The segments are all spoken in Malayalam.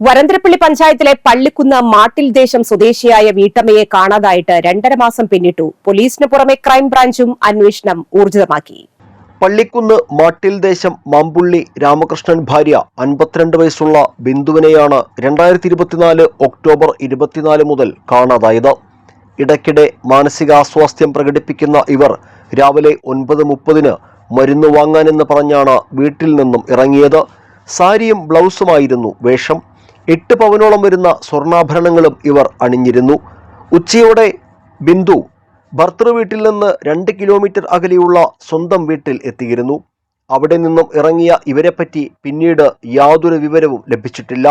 വരന്തരപ്പള്ളി പഞ്ചായത്തിലെ പള്ളിക്കുന്ന് മാട്ടിൽ ദേശം സ്വദേശിയായ വീട്ടമ്മയെ കാണാതായിട്ട് രണ്ടര മാസം പിന്നിട്ടു. പോലീസിന് പുറമെ ക്രൈംബ്രാഞ്ചും അന്വേഷണം ഊർജിതമാക്കി. പള്ളിക്കുന്ന് മാട്ടിൽ ദേശം മാമ്പുള്ളി രാമകൃഷ്ണൻ ഭാര്യ അൻപത്തിരണ്ട് വയസ്സുള്ള ബിന്ദുവിനെയാണ് രണ്ടായിരത്തി ഇരുപത്തിനാല് ഒക്ടോബർ ഇരുപത്തിനാല് മുതൽ കാണാതായത്. ഇടയ്ക്കിടെ മാനസികാസ്വാസ്ഥ്യം പ്രകടിപ്പിക്കുന്ന ഇവർ രാവിലെ ഒൻപത് മുപ്പതിന് മരുന്ന് വാങ്ങാനെന്ന് പറഞ്ഞാണ് വീട്ടിൽ നിന്നും ഇറങ്ങിയത്. സാരിയും ബ്ലൗസുമായിരുന്നു വേഷം. എട്ട് പവനോളം വരുന്ന സ്വർണാഭരണങ്ങളും ഇവർ അണിഞ്ഞിരുന്നു. ഉച്ചയോടെ ബിന്ദു ഭർത്തൃ വീട്ടിൽ നിന്ന് രണ്ട് കിലോമീറ്റർ അകലെയുള്ള സ്വന്തം വീട്ടിൽ എത്തിയിരുന്നു. അവിടെ നിന്നും ഇറങ്ങിയ ഇവരെപ്പറ്റി പിന്നീട് യാതൊരു വിവരവും ലഭിച്ചിട്ടില്ല.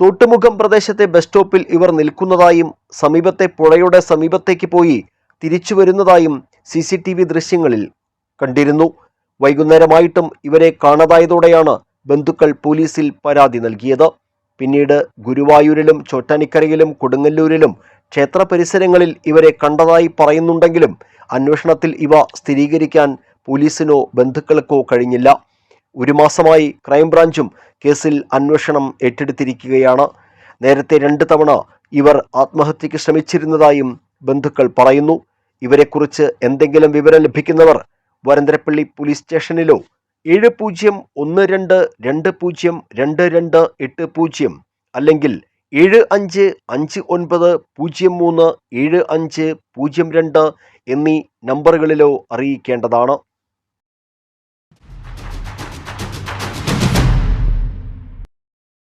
തോട്ടുമുഖം പ്രദേശത്തെ ബസ് സ്റ്റോപ്പിൽ ഇവർ നിൽക്കുന്നതായും സമീപത്തെ പുഴയുടെ സമീപത്തേക്ക് പോയി തിരിച്ചു വരുന്നതായും സി സി ടി വി ദൃശ്യങ്ങളിൽ കണ്ടിരുന്നു. വൈകുന്നേരമായിട്ടും ഇവരെ കാണാതായതോടെയാണ് ബന്ധുക്കൾ പോലീസിൽ പരാതി നൽകിയത്. പിന്നീട് ഗുരുവായൂരിലും ചോറ്റാനിക്കരയിലും കൊടുങ്ങല്ലൂരിലും ക്ഷേത്ര പരിസരങ്ങളിൽ ഇവരെ കണ്ടതായി പറയുന്നുണ്ടെങ്കിലും അന്വേഷണത്തിൽ ഇവ സ്ഥിരീകരിക്കാൻ പോലീസിനോ ബന്ധുക്കൾക്കോ കഴിഞ്ഞില്ല. ഒരു മാസമായി ക്രൈംബ്രാഞ്ചും കേസിൽ അന്വേഷണം ഏറ്റെടുത്തിരിക്കുകയാണ്. നേരത്തെ രണ്ട് തവണ ഇവർ ആത്മഹത്യയ്ക്ക് ശ്രമിച്ചിരുന്നതായും ബന്ധുക്കൾ പറയുന്നു. ഇവരെക്കുറിച്ച് എന്തെങ്കിലും വിവരം ലഭിക്കുന്നവർ വരന്തരപ്പള്ളി പോലീസ് സ്റ്റേഷനിലോ ഏഴ് പൂജ്യം ഒന്ന് രണ്ട് രണ്ട് പൂജ്യം രണ്ട് രണ്ട് എട്ട് പൂജ്യം അല്ലെങ്കിൽ ഏഴ് അഞ്ച് അഞ്ച് ഒൻപത് പൂജ്യം മൂന്ന് ഏഴ് അഞ്ച് പൂജ്യം രണ്ട് എന്നീ നമ്പറുകളിലോ അറിയിക്കേണ്ടതാണ്.